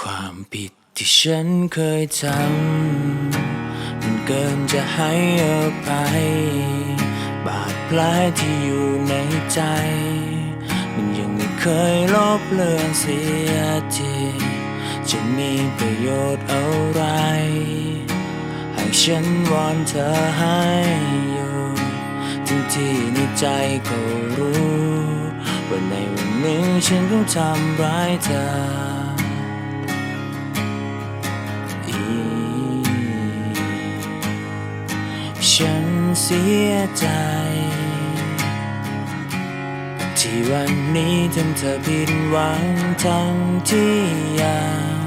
ความผิดที่ฉันเคยทำมันเกินจะให้อภัย บาดแผลที่อยู่ในใจ มันยังไม่เคยลบเลือนเสียทีจะมีประโยชน์อะไรหากฉันวอนเธอให้อยู่ทั้งที่ในใจก็รู้ ว่าในวันหนึ่งฉันต้องทำร้ายเธอ เสียใจ ที่วันนี้ทำเธอผิดหวังทั้งที่ยัง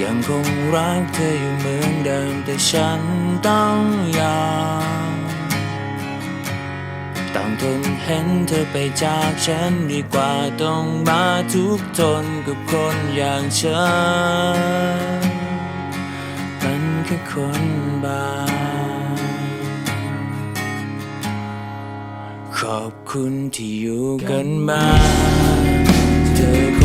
ยังคงรักเธออยู่เหมือนเดิมแต่ฉันต้องยอมต้องทนเห็นเธอไปจากฉันดีกว่าต้องมาทุกทนกับคนอย่างฉัน มันแค่คนบางขอบคุณที่อยู่กันมาเธอ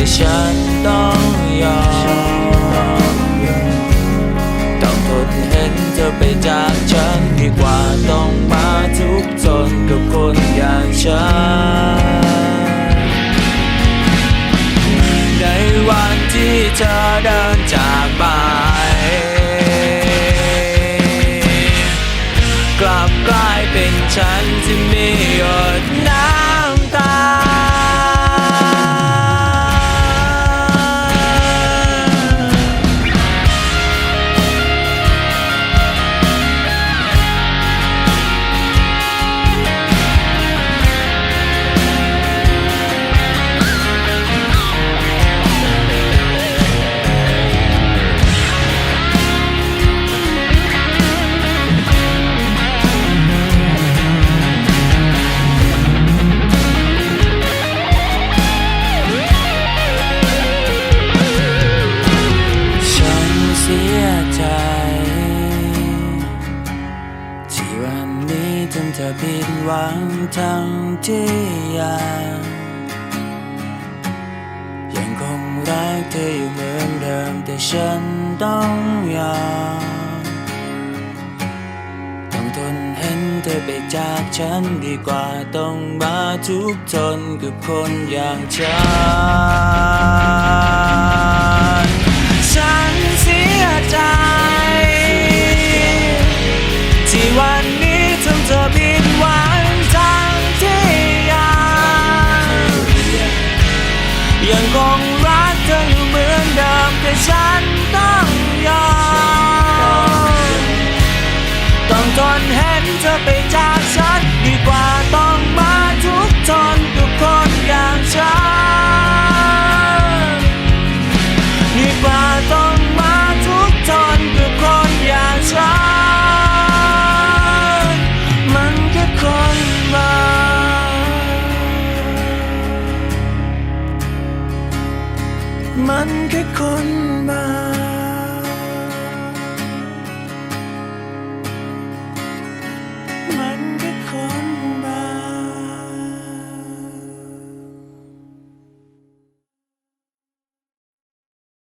แต่ฉันต้องยอมต้องทนเห็นเธอไปจากฉันดีกว่าต้องมาทุกข์ทนกับคนอย่างฉัน ในวันที่เธอเดินจากไป กลับกลายเป็นฉันที่มีหยดน้ำตา นี้ทำเธอผิดหวังทั้งที่ยังยังคงรักเธออยู่เหมือนเดิม แต่ฉันต้องยอมต้องทนเห็นเธอไปจากฉันดีกว่าต้องมาทุกทนกับคนอย่างฉัน من که کنبم